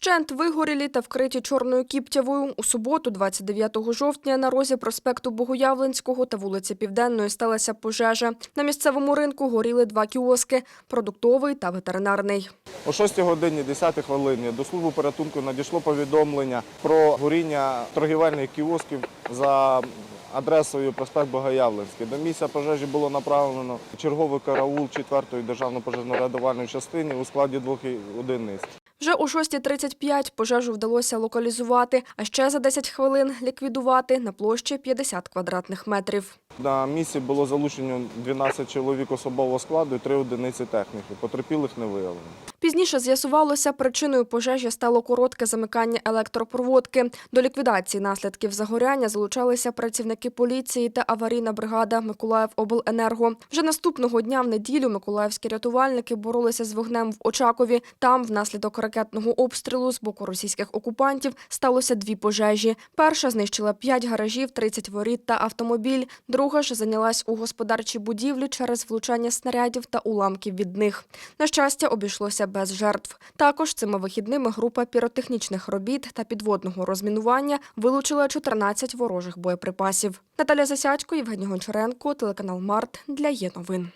Вщент вигорілі та вкриті чорною кіптявою. У суботу, 29 жовтня, на розі проспекту Богоявленського та вулиці Південної сталася пожежа. На місцевому ринку горіли два кіоски – продуктовий та ветеринарний. О 6 годині 10 хвилині до служби порятунку надійшло повідомлення про горіння торгівельних кіосків за адресою проспект Богоявленський. До місця пожежі було направлено черговий караул 4-ї державно пожежно-рятувальної частини у складі двох одиниць. Вже о 6.35 пожежу вдалося локалізувати, а ще за 10 хвилин ліквідувати на площі 50 квадратних метрів. На місці було залучено 12 чоловік особового складу і 3 одиниці техніки. Потерпілих не виявлено. Пізніше з'ясувалося, причиною пожежі стало коротке замикання електропроводки. До ліквідації наслідків загоряння залучалися працівники поліції та аварійна бригада Миколаївобленерго. Вже наступного дня в неділю миколаївські рятувальники боролися з вогнем в Очакові. Там, внаслідок ракетного обстрілу з боку російських окупантів, сталося дві пожежі. Перша знищила 5 гаражів, 30 воріт та автомобіль. Друга ж зайнялась у господарчій будівлі через влучання снарядів та уламків від них. На щастя, обійшлося без жертв. Також цими вихідними група піротехнічних робіт та підводного розмінування вилучила 14 ворожих боєприпасів. Наталя Засядько, Євгеній Гончаренко, телеканал Март для є новин.